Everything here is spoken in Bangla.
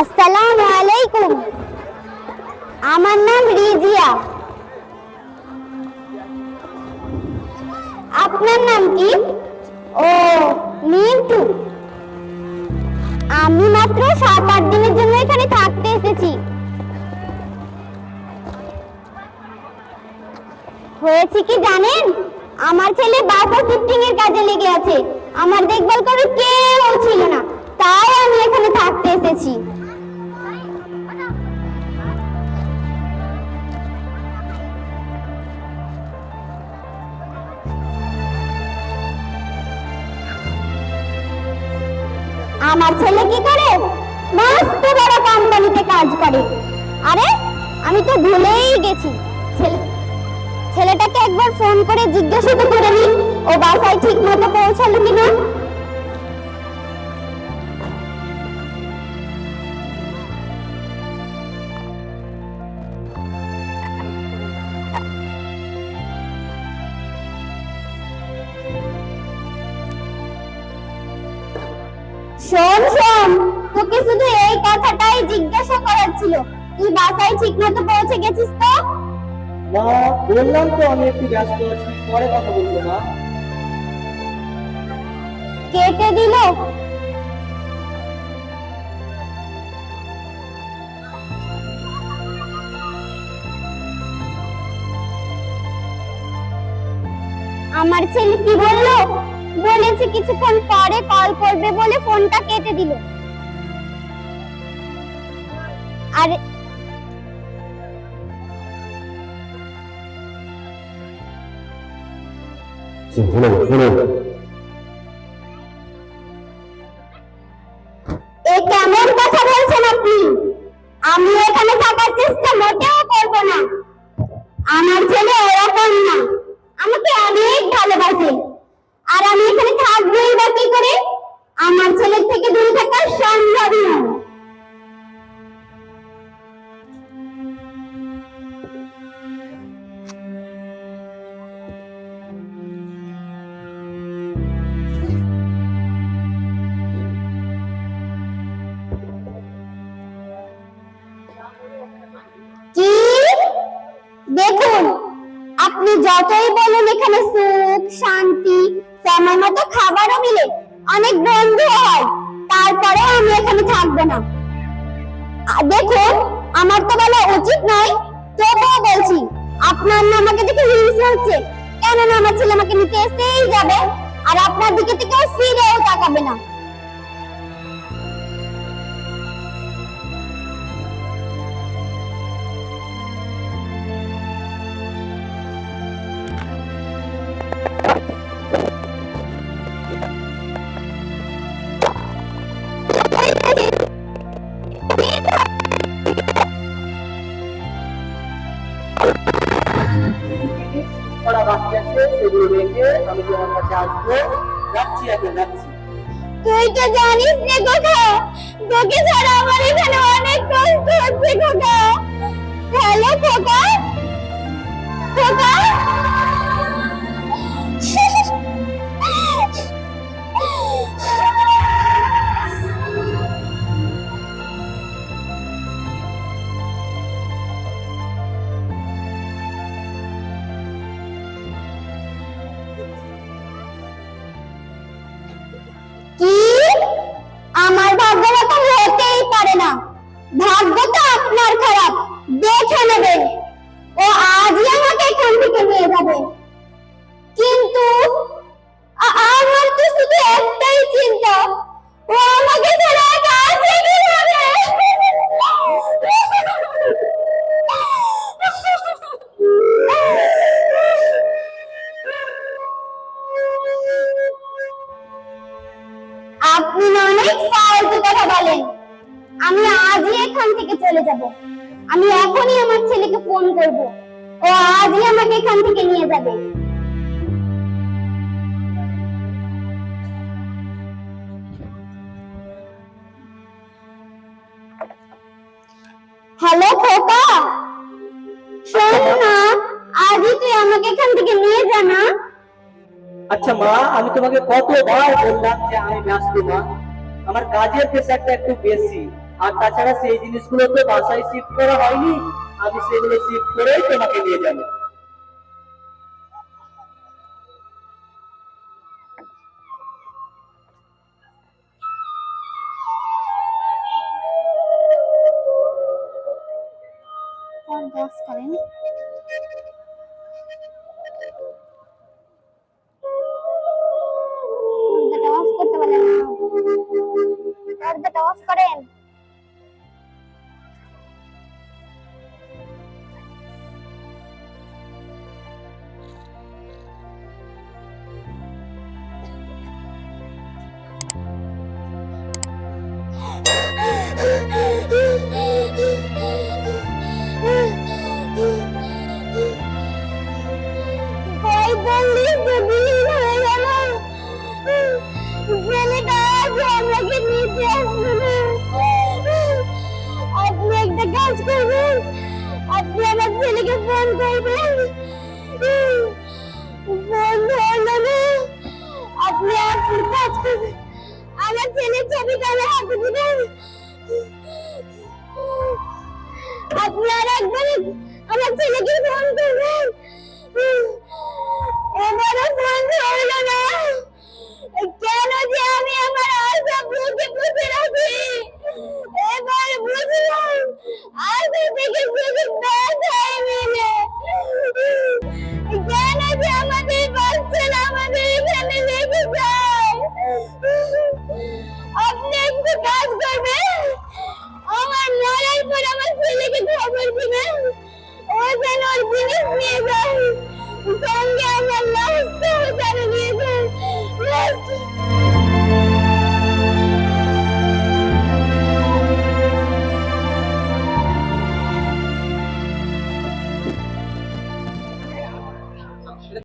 আসসালামু আলাইকুম। আমার নাম রিজিয়া। আপনার নাম কি? ও, মিন্টু। আমি মাত্র সাত আট দিনের জন্য এখানে থাকতে এসেছি। হয়েছে কি জানেন? আমার ছেলে বাসা শিফটিং এর কাজে লেগে আছে। আমার দেখভাল করে আমার ছেলে কি করে? মস্ত বড় কোম্পানিতে কাজ করে। আরে, আমি তো ভুলেই গেছি। ছেলে, ছেলেটাকে একবার ফোন করে জিজ্ঞাসা করে নিন। ও বাসায় ঠিক মতো পৌঁছালো কিনা? শুধু এই কথাটাই জিজ্ঞাসা করার ছিল। তুই বাসায় ঠিক মতো পৌঁছে গেছিস তো? মা বললাম তো আমি একটু ব্যস্ত আছি পরে কথা বলব মা। কেটে দিল। আমার ছেলে কি বলল? বলেছে কিছুক্ষণ পরে কল করবে বলে ফোনটা কেটে দিল। আর শুনুন শুনুন এ কেমন কথা বলছেন আপনি? আমি এখানে থাকার চেষ্টা মোটেও করব না। আমার ছেলে না। আমাকে অনেক ভালোবাসে। আর আমি এখানে থাকবোই বা কি করে? আমার ছেলের থেকে দূরে থাকা যতই বলুন এখানে সুখ, শান্তি সময় মতো খাবারও মিলে। অনেক বন্ধু হয় তারপরে আমি এখানে থাকব না। দেখুন আমার তো বলা উচিত নয়, তবুও বলছি, আপনার না আমাকে দেখে হিংসা হচ্ছে। কেননা আমার ছেলে আমাকে নিতে এসেই যাবে, আর আপনার দিকে থেকেও ফিরেও তাকাবে না। পড়া বাকি আছে, সেগুলো রেখে আমি তোমার কাছে আসব রাখছি এখন রাখছি। তুই তো জানিস না কোথাও তোকে ছাড়া আমার এখানে অনেক কষ্ট হচ্ছে খোকা হ্যালো খোকা ভাগ্য তো আপনার খারাপ। দেখে নেবেন ও আজই আমাকে এখান থেকে নিয়ে যাবে। কিন্তু আমার তো শুধু একটাই চিন্তা। ও আমাকে ছাড়া একা আছে কীভাবে আপনি অনেক ফালতু কথা বলেন। আমি আজই এখান থেকে চলে যাব। আমি এখনই আমার ছেলেকে ফোন করব। ও আজই আমাকে এখান থেকে নিয়ে যাবে। হ্যালো, খোকা। শোন না, আজই তুই আমাকে এখান থেকে নিয়ে যা না। আচ্ছা মা, আমি তোমাকে কতবার বললাম যে আমি ব্যস্ত না। আমার কাজের প্রেশারটা একটু বেশি। আর তাছাড়া সেই জিনিসগুলো তো বাসায় শিফট করা হয়নি, আমি সেগুলো শিফট করেই তোমাকে নিয়ে যাব। Thank করেন আপনি একটা কাজ করবেন আপনি আমার ছেলেকে ফোন করবেন ফোন ধরলো আপনি আপনি কাজ করবেন আমার ছেলের আপনি আর একবার আমার ছেলেকে ফোন করবেন। এবারে ফোন ধরলো না কেন যে আমি আমার আশা বুঝে বুঝে রাখি এবার বুঝলাম আশা থেকে শুধু ব্যথাই মিলে কেন যে আমাদের বাচ্চারা আমাদের এখানে রেখে যায় আপনি একটু কাজ করবেন আমার লড়াই পর আমার ছেলেকে খবর দিবেন ও যেন ওর জিনিস নিয়ে যায় সঙ্গে আমার লাশটাও যেন নিয়ে যায়